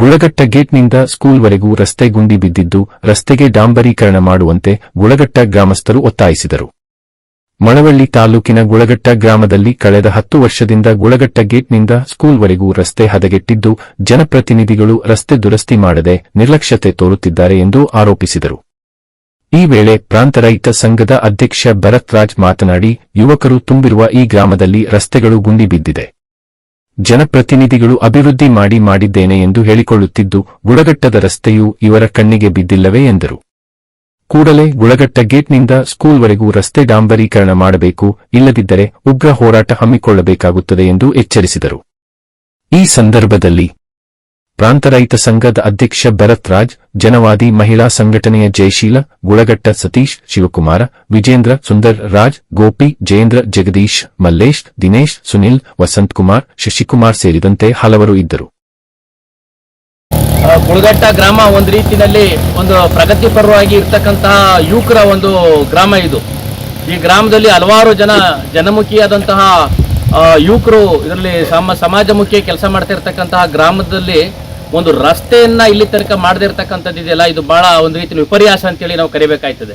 ಗುಳಗಟ್ಟ ಗೇಟ್ನಿಂದ ಸ್ಕೂಲ್ವರೆಗೂ ರಸ್ತೆ ಗುಂಡಿ ಬಿದ್ದಿದ್ದು, ರಸ್ತೆಗೆ ಡಾಂಬರೀಕರಣ ಮಾಡುವಂತೆ ಗುಳಗಟ್ಟ ಗ್ರಾಮಸ್ಥರು ಒತ್ತಾಯಿಸಿದರು. ಮಳವಳ್ಳಿ ತಾಲೂಕಿನ ಗುಳಗಟ್ಟ ಗ್ರಾಮದಲ್ಲಿ ಕಳೆದ ಹತ್ತು ವರ್ಷದಿಂದ ಗುಳಗಟ್ಟ ಗೇಟ್ನಿಂದ ಸ್ಕೂಲ್ವರೆಗೂ ರಸ್ತೆ ಹದಗೆಟ್ಟಿದ್ದು, ಜನಪ್ರತಿನಿಧಿಗಳು ರಸ್ತೆ ದುರಸ್ತಿ ಮಾಡದೆ ನಿರ್ಲಕ್ಷ್ಯತೆ ತೋರುತ್ತಿದ್ದಾರೆ ಎಂದು ಆರೋಪಿಸಿದರು. ಈ ವೇಳೆ ಪ್ರಾಂತ ರೈತ ಸಂಘದ ಅಧ್ಯಕ್ಷ ಭರತ್ ರಾಜ್ ಮಾತನಾಡಿ, ಯುವಕರು ತುಂಬಿರುವ ಈ ಗ್ರಾಮದಲ್ಲಿ ರಸ್ತೆಗಳು ಗುಂಡಿ ಬಿದ್ದಿದೆ. ಜನಪ್ರತಿನಿಧಿಗಳು ಅಭಿವೃದ್ಧಿ ಮಾಡಿ ಮಾಡಿದ್ದೇನೆ ಎಂದು ಹೇಳಿಕೊಳ್ಳುತ್ತಿದ್ದು ಗುಡಗಟ್ಟದ ರಸ್ತೆಯು ಇವರ ಕಣ್ಣಿಗೆ ಬಿದ್ದಿಲ್ಲವೇ ಎಂದರು. ಕೂಡಲೇ ಗುಳಗಟ್ಟ ಗೇಟ್ನಿಂದ ಸ್ಕೂಲ್ವರೆಗೂ ರಸ್ತೆ ಡಾಂಬರೀಕರಣ ಮಾಡಬೇಕು, ಇಲ್ಲದಿದ್ದರೆ ಉಗ್ರ ಹೋರಾಟ ಹಮ್ಮಿಕೊಳ್ಳಬೇಕಾಗುತ್ತದೆ ಎಂದು ಎಚ್ಚರಿಸಿದರು. ಈ ಸಂದರ್ಭದಲ್ಲಿ ಪ್ರಾಂತ ರೈತ ಸಂಘದ ಅಧ್ಯಕ್ಷ ಭರತ್ ರಾಜ್, ಜನವಾದಿ ಮಹಿಳಾ ಸಂಘಟನೆಯ ಜಯಶೀಲ, ಗುಳಗಟ್ಟ ಸತೀಶ್, ಶಿವಕುಮಾರ, ವಿಜೇಂದ್ರ ಸುಂದರ್ ರಾಜ್, ಗೋಪಿ, ಜಯೇಂದ್ರ ಜಗದೀಶ್, ಮಲ್ಲೇಶ್, ದಿನೇಶ್, ಸುನಿಲ್, ವಸಂತ್ ಕುಮಾರ್, ಶಶಿಕುಮಾರ್ ಸೇರಿದಂತೆ ಹಲವರು ಇದ್ದರು. ಗುಳಗಟ್ಟ ಗ್ರಾಮ ಒಂದು ರೀತಿಯಲ್ಲಿ ಒಂದು ಪ್ರಗತಿಪರವಾಗಿ ಇರ್ತಕ್ಕಂತಹ ಯುವಕರ ಒಂದು ಗ್ರಾಮ ಇದು. ಈ ಗ್ರಾಮದಲ್ಲಿ ಹಲವಾರು ಜನ ಜನಮುಖಿಯಾದಂತಹ ಯುವಕರು ಇದರಲ್ಲಿ ಸಮ ಸಮಾಜಮುಖಿ ಕೆಲಸ ಮಾಡ್ತಾ ಇರ್ತಕ್ಕಂತಹ ಗ್ರಾಮದಲ್ಲಿ ಒಂದು ರಸ್ತೆಯನ್ನ ಇಲ್ಲಿ ತನಕ ಮಾಡದಿರ್ತಕ್ಕಂಥದ್ದು ಇದೆಯಲ್ಲ, ಇದು ಬಹಳ ಒಂದು ರೀತಿ ವಿಪರ್ಯಾಸ ಅಂತೇಳಿ ನಾವು ಕರಿಬೇಕಾಯ್ತದೆ.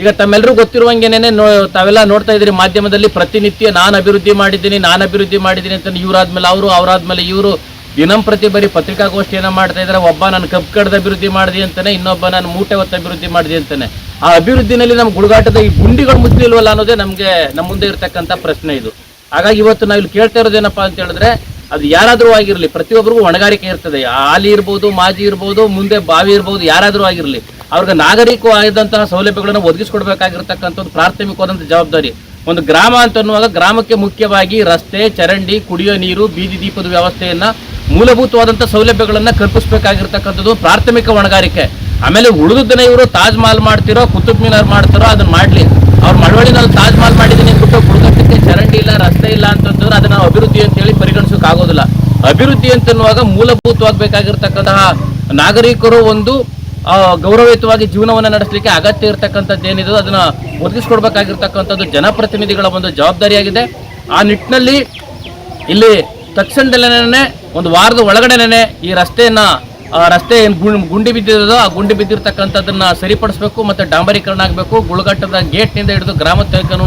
ಈಗ ತಮ್ಮೆಲ್ಲರೂ ಗೊತ್ತಿರುವಂಗೆನೇ ತಾವೆಲ್ಲ ನೋಡ್ತಾ ಇದ್ದೀರಿ ಮಾಧ್ಯಮದಲ್ಲಿ ಪ್ರತಿನಿತ್ಯ ನಾನು ಅಭಿವೃದ್ಧಿ ಮಾಡಿದ್ದೀನಿ, ನಾನು ಅಭಿವೃದ್ಧಿ ಮಾಡಿದ್ದೀನಿ ಅಂತ ಇವರಾದ್ಮೇಲೆ ಅವರು, ಅವರಾದ್ಮೇಲೆ ಇವರು. ದಿನಂಪ್ರತಿ ಬರೀ ಪತ್ರಿಕಾಗೋಷ್ಠಿಯನ್ನು ಮಾಡ್ತಾ ಇದ್ದಾರೆ, ಒಬ್ಬ ನಾನು ಕಬ್ಬು ಕಡ್ದು ಅಭಿವೃದ್ಧಿ ಮಾಡಿದೆ ಅಂತಾನೆ, ಇನ್ನೊಬ್ಬ ನಾನು ಮೂಟೆ ಹೊತ್ತು ಅಭಿವೃದ್ಧಿ ಮಾಡಿದೆ ಅಂತಾನೆ. ಆ ಅಭಿವೃದ್ಧಿನಲ್ಲಿ ನಮ್ಮ ಗುಡುಗಾಟದ ಈ ಗುಂಡಿಗಳು ಮುಚ್ಚಲಿಲ್ವಲ್ಲ ಅನ್ನೋದೇ ನಮಗೆ ನಮ್ಮ ಮುಂದೆ ಇರತಕ್ಕಂಥ ಪ್ರಶ್ನೆ ಇದು. ಹಾಗಾಗಿ ಇವತ್ತು ನಾವು ಇಲ್ಲಿ ಕೇಳ್ತಾ ಇರೋದೇನಪ್ಪ ಅಂತ ಹೇಳಿದ್ರೆ ಅದು ಯಾರಾದರೂ ಆಗಿರಲಿ, ಪ್ರತಿಯೊಬ್ಬರಿಗೂ ಹೊಣೆಗಾರಿಕೆ ಇರ್ತದೆ. ಆಲಿ ಇರ್ಬೋದು, ಮಾಜಿ ಇರ್ಬೋದು, ಮುಂದೆ ಬಾವಿ ಇರ್ಬೋದು, ಯಾರಾದರೂ ಆಗಿರಲಿ, ಅವ್ರಿಗೆ ನಾಗರಿಕವಾದಂತಹ ಸೌಲಭ್ಯಗಳನ್ನು ಒದಗಿಸ್ಕೊಡ್ಬೇಕಾಗಿರ್ತಕ್ಕಂಥ ಒಂದು ಪ್ರಾಥಮಿಕವಾದಂಥ ಜವಾಬ್ದಾರಿ. ಒಂದು ಗ್ರಾಮ ಅಂತ ಅನ್ನುವಾಗ ಗ್ರಾಮಕ್ಕೆ ಮುಖ್ಯವಾಗಿ ರಸ್ತೆ, ಚರಂಡಿ, ಕುಡಿಯೋ ನೀರು, ಬೀದಿ ದೀಪದ ವ್ಯವಸ್ಥೆಯನ್ನು ಮೂಲಭೂತವಾದಂಥ ಸೌಲಭ್ಯಗಳನ್ನ ಕಲ್ಪಿಸಬೇಕಾಗಿರ್ತಕ್ಕಂಥದ್ದು ಪ್ರಾಥಮಿಕ ಹೊಣೆಗಾರಿಕೆ. ಆಮೇಲೆ ದಿನ ಇವರು ತಾಜ್ ಮಹಲ್ ಮಾಡ್ತಿರೋ, ಕುತುಬ್ ಮಿನಾರ್ ಮಾಡ್ತಾರೋ ಅದನ್ನ ಮಾಡಲಿ. ಅವ್ರು ಮಳವಳ್ಳಿನಲ್ಲಿ ತಾಜ್ ಮಹಲ್ ಮಾಡಿದ್ದೀನಿ ಅಂದ್ಬಿಟ್ಟು ಕುಡಿದಕ್ಕೆ ಚರಂಡಿ ಇಲ್ಲ, ರಸ್ತೆ ಇಲ್ಲ ಅಂತಂದ್ರೆ ಅದನ್ನ ಅಭಿವೃದ್ಧಿ ಅಂತ ಹೇಳಿ ಪರಿಗಣಿಸೋಕೆ ಆಗೋದಿಲ್ಲ. ಅಭಿವೃದ್ಧಿ ಅಂತನ್ನುವಾಗ ಮೂಲಭೂತವಾಗಬೇಕಾಗಿರ್ತಕ್ಕಂತಹ ನಾಗರಿಕರು ಒಂದು ಗೌರವಯುತವಾಗಿ ಜೀವನವನ್ನು ನಡೆಸಲಿಕ್ಕೆ ಅಗತ್ಯ ಇರತಕ್ಕಂಥದ್ದು ಏನಿದೆ ಅದನ್ನ ಒದಗಿಸ್ಕೊಡ್ಬೇಕಾಗಿರ್ತಕ್ಕಂಥದ್ದು ಜನಪ್ರತಿನಿಧಿಗಳ ಒಂದು ಜವಾಬ್ದಾರಿಯಾಗಿದೆ. ಆ ನಿಟ್ಟಿನಲ್ಲಿ ಇಲ್ಲಿ ತಕ್ಷಣದಲ್ಲೇನೆ ಒಂದು ವಾರದ ಒಳಗಡೆನೇ ಈ ರಸ್ತೆಯನ್ನ ರಸ್ತೆ ಏನ್ ಗುಂಡಿ ಬಿದ್ದಿರೋದೋ ಆ ಗುಂಡಿ ಬಿದ್ದಿರ್ತಕ್ಕಂಥದ್ದನ್ನು ಸರಿಪಡಿಸಬೇಕು ಮತ್ತೆ ಡಾಂಬರೀಕರಣ ಆಗಬೇಕು. ಗುಳಗಟ್ಟದ ಗೇಟ್ನಿಂದ ಹಿಡಿದು ಗ್ರಾಮ ತನಕನೂ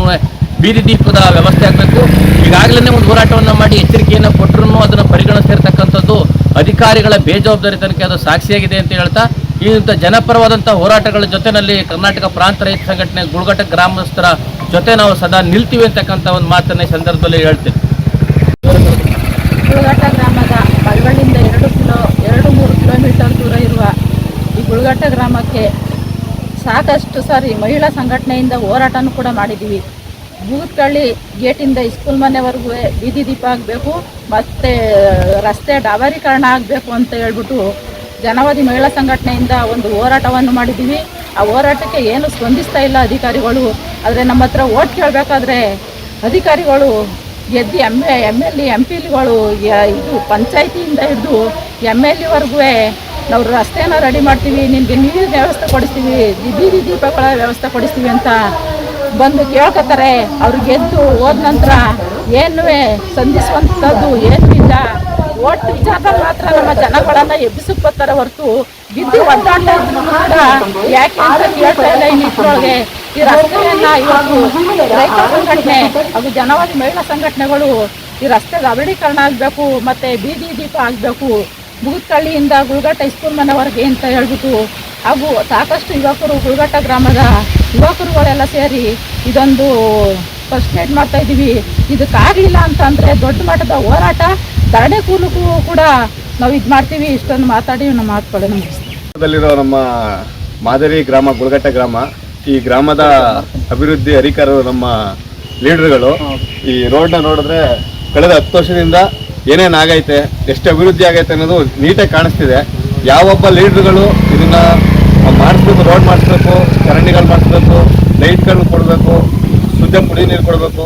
ಬೀದಿ ದೀಪದ ವ್ಯವಸ್ಥೆ ಆಗಬೇಕು. ಈಗಾಗಲೇ ಒಂದು ಹೋರಾಟವನ್ನು ಮಾಡಿ ಎಚ್ಚರಿಕೆಯನ್ನು ಕೊಟ್ಟರು ಅದನ್ನು ಪರಿಗಣಿಸಿರ್ತಕ್ಕಂಥದ್ದು ಅಧಿಕಾರಿಗಳ ಬೇಜವಾಬ್ದಾರಿ ತನಕ ಅದು ಸಾಕ್ಷಿಯಾಗಿದೆ ಅಂತ ಹೇಳ್ತಾ, ಇಂಥ ಜನಪರವಾದಂಥ ಹೋರಾಟಗಳ ಜೊತೆನಲ್ಲಿ ಕರ್ನಾಟಕ ಪ್ರಾಂತ ರೈತ ಸಂಘಟನೆ ಗುಳಗಟ್ಟ ಗ್ರಾಮಸ್ಥರ ಜೊತೆ ನಾವು ಸದಾ ನಿಲ್ತೀವಿ ಅಂತಕ್ಕಂಥ ಒಂದು ಮಾತನ್ನ ಸಂದರ್ಭದಲ್ಲಿ ಹೇಳ್ತೀನಿ. ಗುಳಘಟ್ಟ ಗ್ರಾಮದ ಮಳವಳ್ಳಿಯಿಂದ ಎರಡು ಕಿಲೋ, ಎರಡು ಮೂರು ಕಿಲೋಮೀಟರ್ ದೂರ ಇರುವ ಈ ಗುಳಗಟ್ಟ ಗ್ರಾಮಕ್ಕೆ ಸಾಕಷ್ಟು ಸಾರಿ ಮಹಿಳಾ ಸಂಘಟನೆಯಿಂದ ಹೋರಾಟನೂ ಕೂಡ ಮಾಡಿದ್ದೀವಿ. ಬೂತ್ಕಳ್ಳಿ ಗೇಟಿಂದ ಸ್ಕೂಲ್ ಮನೆವರೆಗೂ ಬೀದಿ ದೀಪ ಆಗಬೇಕು ಮತ್ತು ರಸ್ತೆ ಡಾಬರೀಕರಣ ಆಗಬೇಕು ಅಂತ ಹೇಳ್ಬಿಟ್ಟು ಜನವಾದಿ ಮಹಿಳಾ ಸಂಘಟನೆಯಿಂದ ಒಂದು ಹೋರಾಟವನ್ನು ಮಾಡಿದ್ದೀವಿ. ಆ ಹೋರಾಟಕ್ಕೆ ಏನು ಸ್ಪಂದಿಸ್ತಾ ಇಲ್ಲ ಅಧಿಕಾರಿಗಳು. ಆದರೆ ನಮ್ಮ ಹತ್ರ ಓಟ್ ಕೇಳಬೇಕಾದ್ರೆ ಅಧಿಕಾರಿಗಳು ಎದ್ದು ಎಂ ಎಂ ಎಲ್ ಎಂ ಪಿಗಳು ಇದು ಪಂಚಾಯಿತಿಯಿಂದ ಹಿಡಿದು ಎಂ ಎಲ್ ಎವರೆಗೂ ನಾವು ರಸ್ತೆನ ರೆಡಿ ಮಾಡ್ತೀವಿ, ನಿಮಗೆ ನೀರಿನ ವ್ಯವಸ್ಥೆ ಕೊಡಿಸ್ತೀವಿ, ಬೀದಿ ದೀಪಗಳ ವ್ಯವಸ್ಥೆ ಕೊಡಿಸ್ತೀವಿ ಅಂತ ಬಂದು ಕೇಳ್ಕೊತಾರೆ ಅವ್ರು ಗೆದ್ದು ಹೋದ ನಂತರ ಏನು ಸಂಧಿಸುವಂಥದ್ದು ಏನೂ ಇಲ್ಲ ಒಟ್ಟು ವಿಚಾರದಲ್ಲಿ ಮಾತ್ರ ನಮ್ಮ ಜನಗಳನ್ನ ಎಬ್ಬಿಸಕ್ ಬರ್ತಾರೆ ಹೊರತು ಬಿದ್ದು ಒದ್ದಾಡ್ತಾ ಯಾಕೆ ಅಂತ ಕೇಳ್ತಾ ಇಲ್ಲ ಇದ್ರೊಳಗೆ. ಈ ರಸ್ತೆಯನ್ನ ಇವತ್ತು ರೈತ ಸಂಘಟನೆ ಹಾಗೂ ಜನವಾದಿ ಮಹಿಳಾ ಸಂಘಟನೆಗಳು ಈ ರಸ್ತೆ ಅಗಲೀಕರಣ ಆಗಬೇಕು, ಮತ್ತೆ ಬೀದಿ ದೀಪ ಆಗ್ಬೇಕು. ಬೂತ್ಕಳ್ಳಿಯಿಂದ ಗುಳ್ಗಟ್ಟ ಸ್ಕೂಲ್ ಮನೆವರೆಗೆ ಅಂತ ಹೇಳ್ಬಿಟ್ಟು ಹಾಗೂ ಸಾಕಷ್ಟು ಯುವಕರು ಗುಳ್ಗಟ್ಟ ಗ್ರಾಮದ ಯುವಕರುಗಳೆಲ್ಲ ಸೇರಿ ಇದೊಂದು ಫಸ್ಟ್ ಏಡ್ ಮಾಡ್ತಾ ಇದ್ದೀವಿ. ಇದಕ್ಕಾಗಲಿಲ್ಲ ಅಂತಂದರೆ ದೊಡ್ಡ ಮಟ್ಟದ ಹೋರಾಟ, ಧರಣಿ ಕೂಲಕ್ಕೂ ಕೂಡ ನಾವು ಇದು ಮಾಡ್ತೀವಿ. ಇಷ್ಟೊಂದು ಮಾತಾಡಿ ನಮ್ಮ ಮಾತುಗಳನ್ನು ಮುಗಿಸ್ತೀವಿ ನಮ್ಮ ಮಾದರಿ ಗ್ರಾಮ ಗುಳಗಟ್ಟ ಗ್ರಾಮ, ಈ ಗ್ರಾಮದ ಅಭಿವೃದ್ಧಿ ಅಧಿಕಾರರು ನಮ್ಮ ಲೀಡರ್ಗಳು. ಈ ರೋಡ್ನ ನೋಡಿದ್ರೆ ಕಳೆದ ಹತ್ತು ವರ್ಷದಿಂದ ಏನೇನು ಆಗೈತೆ, ಎಷ್ಟು ಅಭಿವೃದ್ಧಿ ಆಗೈತೆ ಅನ್ನೋದು ನೀಟಾಗಿ ಕಾಣಿಸ್ತಿದೆ. ಯಾವೊಬ್ಬ ಲೀಡರ್ಗಳು ಇದನ್ನ ಮಾಡಿಸ್ಬೇಕು ರೋಡ್ ಮಾಡಿಸ್ಬೇಕು, ಚರಂಡಿಗಳು ಮಾಡಿಸ್ಬೇಕು ಲೈಟ್ಗಳು ಕೊಡಬೇಕು, ಶುದ್ಧ ಕುಡಿ ನೀರು ಕೊಡಬೇಕು.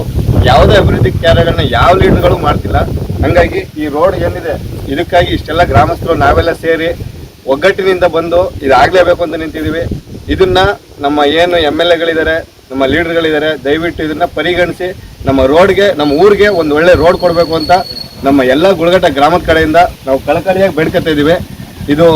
ಯಾವುದೇ ಅಭಿವೃದ್ಧಿ ಕಾರ್ಯಗಳನ್ನ ಯಾವ ಲೀಡರ್ಗಳು ಮಾಡ್ತಿಲ್ಲ. ಹಂಗಾಗಿ ಈ ರೋಡ್ ಏನಿದೆ, ಇದಕ್ಕಾಗಿ ಇಷ್ಟೆಲ್ಲ ಗ್ರಾಮಸ್ಥರು ನಾವೆಲ್ಲ ಸೇರಿ ಒಗ್ಗಟ್ಟಿನಿಂದ ಬಂದು ಇದಾಗಲೇಬೇಕು ಅಂತ ನಿಂತಿದ್ದೀವಿ. ಇದನ್ನ ನಮ್ಮ ಏನು ಎಂ ಎಲ್ ಎಗಳಿದ್ದಾರೆ, ನಮ್ಮ ಲೀಡರ್ಗಳಿದ್ದಾರೆ, ದಯವಿಟ್ಟು ಇದನ್ನ ಪರಿಗಣಿಸಿ ನಮ್ಮ ರೋಡ್ಗೆ, ನಮ್ಮ ಊರಿಗೆ ಒಂದು ಒಳ್ಳೆ ರೋಡ್ ಕೊಡಬೇಕು ಅಂತ ನಮ್ಮ ಎಲ್ಲ ಗುಳಗಟ್ಟ ಗ್ರಾಮದ ಕಡೆಯಿಂದ ನಾವು ಕಳಕಳಿಯಾಗಿ ಬೇಡ್ಕೊತಾ ಇದ್ದೀವಿ. ಇದು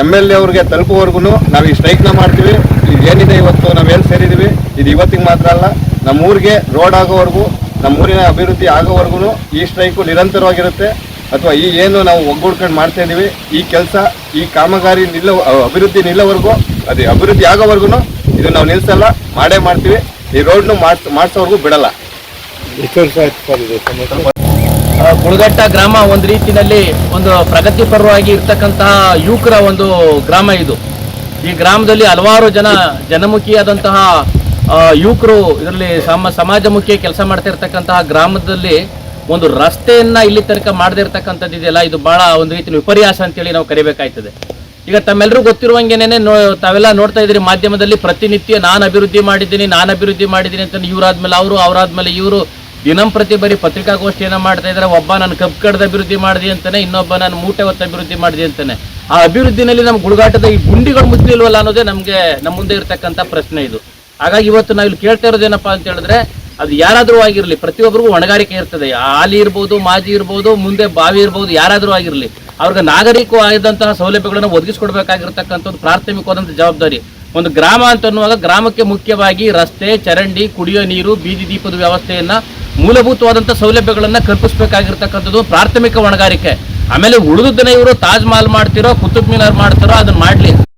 ಎಂ ಎಲ್ ಎ ಅವ್ರಿಗೆ ತಲುಪುವವರೆಗೂ ನಾವು ಈ ಸ್ಟ್ರೈಕ್ನ ಮಾಡ್ತೀವಿ. ಇದು ಏನಿದೆ ಇವತ್ತು ಎಲ್ಲಿ ಸೇರಿದ್ದೀವಿ? ಇದು ಇವತ್ತಿಗೆ ಮಾತ್ರ ಅಲ್ಲ ನಮ್ಮ ಊರಿಗೆ ರೋಡ್ ಆಗೋವರೆಗೂ ನಮ್ಮ ಊರಿನ ಅಭಿವೃದ್ಧಿ ಆಗೋವರೆಗೂ ಈ ಸ್ಟ್ರೈಕು ನಿರಂತರವಾಗಿರುತ್ತೆ. ಅಥವಾ ಈ ಏನು ನಾವು ಒಗ್ಗೂಡ್ಕೊಂಡು ಮಾಡ್ತಾ ಇದ್ದೀವಿ ಈ ಕೆಲಸ, ಈ ಕಾಮಗಾರಿ ನಿಲ್ಲ, ಅಭಿವೃದ್ಧಿ ನಿಲ್ಲೋವರೆಗೂ, ಅದೇ ಅಭಿವೃದ್ಧಿ ಆಗೋವರೆಗೂ ಇದು ನಾವು ನಿಲ್ಲಿಸಲ್ಲ ಮಾಡೇ ಮಾಡ್ತೀವಿ. ಈ ರೋಡ್ನು ಮಾಡ್ಸ್, ಮಾಡಿಸೋವರೆಗೂ ಬಿಡಲ್ಲ. ಗುಳಗಟ್ಟ ಗ್ರಾಮ ಒಂದು ರೀತಿಯಲ್ಲಿ ಒಂದು ಪ್ರಗತಿಪರವಾಗಿ ಇರ್ತಕ್ಕಂತಹ ಯುವಕರ ಒಂದು ಗ್ರಾಮ ಇದು. ಈ ಗ್ರಾಮದಲ್ಲಿ ಹಲವಾರು ಜನ ಜನಮುಖಿಯಾದಂತಹ ಯುವಕರು ಇದರಲ್ಲಿ ಸಮ ಸಮಾಜಮುಖಿ ಕೆಲಸ ಮಾಡ್ತಾ ಇರ್ತಕ್ಕಂತಹ ಗ್ರಾಮದಲ್ಲಿ ಒಂದು ರಸ್ತೆಯನ್ನ ಇಲ್ಲಿ ತನಕ ಮಾಡದೇ ಇರ್ತಕ್ಕಂಥದ್ದು ಇದೆಯಲ್ಲ, ಇದು ಬಹಳ ಒಂದು ರೀತಿ ವಿಪರ್ಯಾಸ ಅಂತೇಳಿ ನಾವು ಕರಿಬೇಕಾಯ್ತದೆ. ಈಗ ತಮ್ಮೆಲ್ಲರೂ ಗೊತ್ತಿರುವಂಗೆನೇನೆ ನೋ, ತಾವೆಲ್ಲ ನೋಡ್ತಾ ಇದ್ದೀರಿ ಮಾಧ್ಯಮದಲ್ಲಿ ಪ್ರತಿನಿತ್ಯ ನಾನು ಅಭಿವೃದ್ಧಿ ಮಾಡಿದ್ದೀನಿ, ನಾನು ಅಭಿವೃದ್ಧಿ ಮಾಡಿದ್ದೀನಿ ಅಂತ ಇವರಾದ್ಮೇಲೆ ಅವರು, ಅವರಾದ್ಮೇಲೆ ಇವರು ದಿನಂಪ್ರತಿ ಬರೀ ಪತ್ರಿಕಾಗೋಷ್ಠಿಯನ್ನು ಮಾಡ್ತಾ ಇದ್ದಾರೆ ಒಬ್ಬ ನಾನು ಕಬ್ಬು ಕಡ್ದ ಅಭಿವೃದ್ಧಿ ಮಾಡಿದೆ ಅಂತಾನೆ, ಇನ್ನೊಬ್ಬ ನಾನು ಮೂಟೆ ಹೊತ್ತು ಅಭಿವೃದ್ಧಿ ಮಾಡಿದೆ ಅಂತಾನೆ. ಆ ಅಭಿವೃದ್ಧಿನಲ್ಲಿ ನಮ್ಮ ಗುಡುಗಾಟದ ಈ ಗುಂಡಿಗಳು ಮುಚ್ಚಲಿಲ್ವಲ್ಲ ಅನ್ನೋದೇ ನಮಗೆ ನಮ್ಮ ಮುಂದೆ ಇರತಕ್ಕಂಥ ಪ್ರಶ್ನೆ ಇದು. ಹಾಗಾಗಿ ಇವತ್ತು ನಾವು ಇಲ್ಲಿ ಕೇಳ್ತಾ ಇರೋದೇನಪ್ಪ ಅಂತ ಹೇಳಿದ್ರೆ, ಅದು ಯಾರಾದರೂ ಆಗಿರಲಿ ಪ್ರತಿಯೊಬ್ಬರಿಗೂ ಹೊಣೆಗಾರಿಕೆ ಇರ್ತದೆ. ಆಲಿ ಇರ್ಬೋದು, ಮಾಜಿ ಇರ್ಬೋದು, ಮುಂದೆ ಬಾವಿ ಇರ್ಬೋದು, ಯಾರಾದರೂ ಆಗಿರಲಿ, ಅವ್ರಿಗೆ ನಾಗರಿಕವಾದಂತಹ ಸೌಲಭ್ಯಗಳನ್ನು ಒದಗಿಸ್ಕೊಡ್ಬೇಕಾಗಿರ್ತಕ್ಕಂಥ ಒಂದು ಪ್ರಾಥಮಿಕವಾದಂಥ ಜವಾಬ್ದಾರಿ. ಒಂದು ಗ್ರಾಮ ಅಂತ ಅನ್ನುವಾಗ ಗ್ರಾಮಕ್ಕೆ ಮುಖ್ಯವಾಗಿ ರಸ್ತೆ, ಚರಂಡಿ, ಕುಡಿಯೋ ನೀರು, ಬೀದಿ ದೀಪದ ವ್ಯವಸ್ಥೆಯನ್ನ ಮೂಲಭೂತವಾದಂಥ ಸೌಲಭ್ಯಗಳನ್ನು ಕಲ್ಪಿಸಬೇಕಾಗಿರ್ತಕ್ಕಂಥದ್ದು ಪ್ರಾಥಮಿಕ ಹೊಣೆಗಾರಿಕೆ ಆಮೇಲೆ ಉಳಿದುದನ್ನ ಇವರು ತಾಜ್ ಮಹಲ್ ಮಾಡ್ತಿರೋ, ಕುತುಬ್ ಮಿನಾರ್ ಮಾಡ್ತಿರೋ, ಅದನ್ನ ಮಾಡ್ಲಿ.